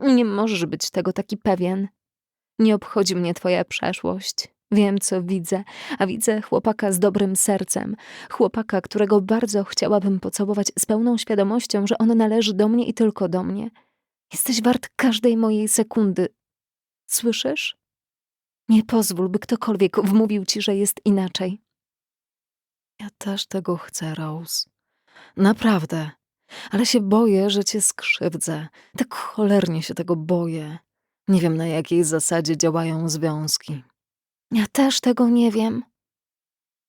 Nie możesz być tego taki pewien. Nie obchodzi mnie twoja przeszłość. Wiem, co widzę, a widzę chłopaka z dobrym sercem. Chłopaka, którego bardzo chciałabym pocałować z pełną świadomością, że on należy do mnie i tylko do mnie. Jesteś wart każdej mojej sekundy. Słyszysz? Nie pozwól, by ktokolwiek wmówił ci, że jest inaczej. Ja też tego chcę, Rose. Naprawdę. Ale się boję, że cię skrzywdzę. Tak cholernie się tego boję. Nie wiem, na jakiej zasadzie działają związki. Ja też tego nie wiem.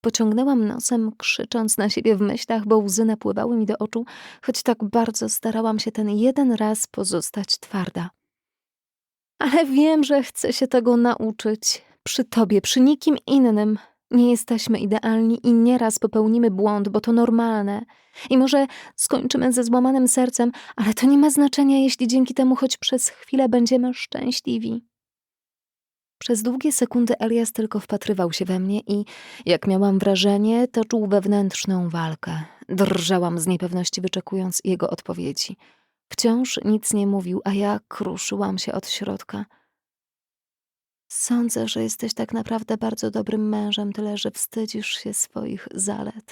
Pociągnęłam nosem, krzycząc na siebie w myślach, bo łzy napływały mi do oczu, choć tak bardzo starałam się ten jeden raz pozostać twarda. Ale wiem, że chcę się tego nauczyć. Przy tobie, przy nikim innym. Nie jesteśmy idealni i nieraz popełnimy błąd, bo to normalne. I może skończymy ze złamanym sercem, ale to nie ma znaczenia, jeśli dzięki temu choć przez chwilę będziemy szczęśliwi. Przez długie sekundy Elias tylko wpatrywał się we mnie i, jak miałam wrażenie, toczył wewnętrzną walkę. Drżałam z niepewności, wyczekując jego odpowiedzi. Wciąż nic nie mówił, a ja kruszyłam się od środka. Sądzę, że jesteś tak naprawdę bardzo dobrym mężem, tyle że wstydzisz się swoich zalet.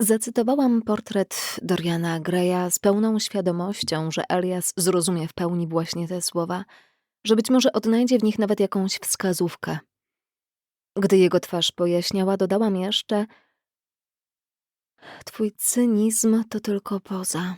Zacytowałam portret Doriana Greya z pełną świadomością, że Elias zrozumie w pełni właśnie te słowa, że być może odnajdzie w nich nawet jakąś wskazówkę. Gdy jego twarz pojaśniała, dodałam jeszcze: Twój cynizm to tylko poza.